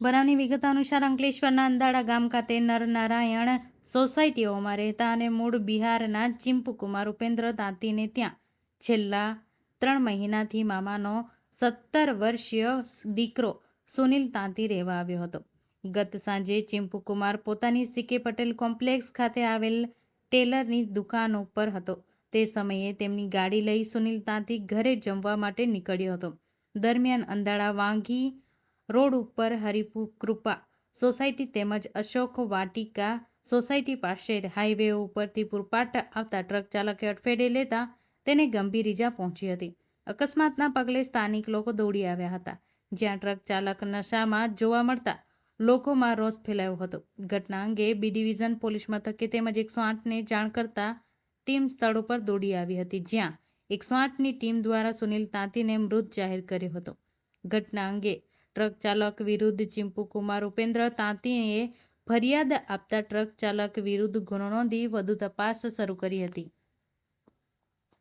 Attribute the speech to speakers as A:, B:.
A: બનાવની વિગતો અનુસાર અંકલેશ્વરના અંદાડા ગામ ખાતે નરનારાયણ સોસાયટીઓમાં રહેતા અને મૂળ બિહારના ચિમ્પુકુમાર ઉપેન્દ્ર તાંતીને ત્યાં છેલ્લા ત્રણ મહિનાથી મામાનો સત્તર વર્ષીય દીકરો સુનિલ તાંતી રહેવા આવ્યો હતો. ગત સાંજે ચિમ્પુકુમાર પોતાની સીકે પટેલ કોમ્પ્લેક્સ ખાતે આવેલ ટેલરની દુકાન ઉપર હતો. તે સમયે તેમની ગાડી લઈ સુનિલ તાંતી ઘરે જમવા માટે નીકળ્યો હતો. દરમિયાન અંધાળા વાંગી રોડ ઉપર હરિપુ કૃપા. સોસાયટી તેમજ અશોક વાટિકા સોસાયટી પાસે હાઈવે ઉપરથી પૂરપાટ આવતા ટ્રક ચાલકે અડફેટે લેતા તેને ગંભીર ઈજા પહોંચી હતી. અકસ્માતના પગલે સ્થાનિક લોકો દોડી આવ્યા હતા. જ્યાં ટ્રક ચાલક નશામાં જોવા મળતા લોકોમાં રોષ ફેલાયો હતો. ઘટના અંગે બી ડિવિઝન પોલીસ મથકે તેમજ એકસો આઠને જાણ કરતા ટીમ સ્થળ ઉપર દોડી આવી હતી, જ્યાં એકસો આઠની ટીમ દ્વારા સુનિલ તાંતીને મૃત જાહેર કર્યો હતો. ઘટના અંગે ટ્રક ચાલક વિરુદ્ધ ચિમ્પુકુમાર ઉપેન્દ્ર તાંતીએ ફરિયાદ આપતા ટ્રક ચાલક વિરુદ્ધ ગુનો નોંધી વધુ તપાસ શરૂ કરી હતી.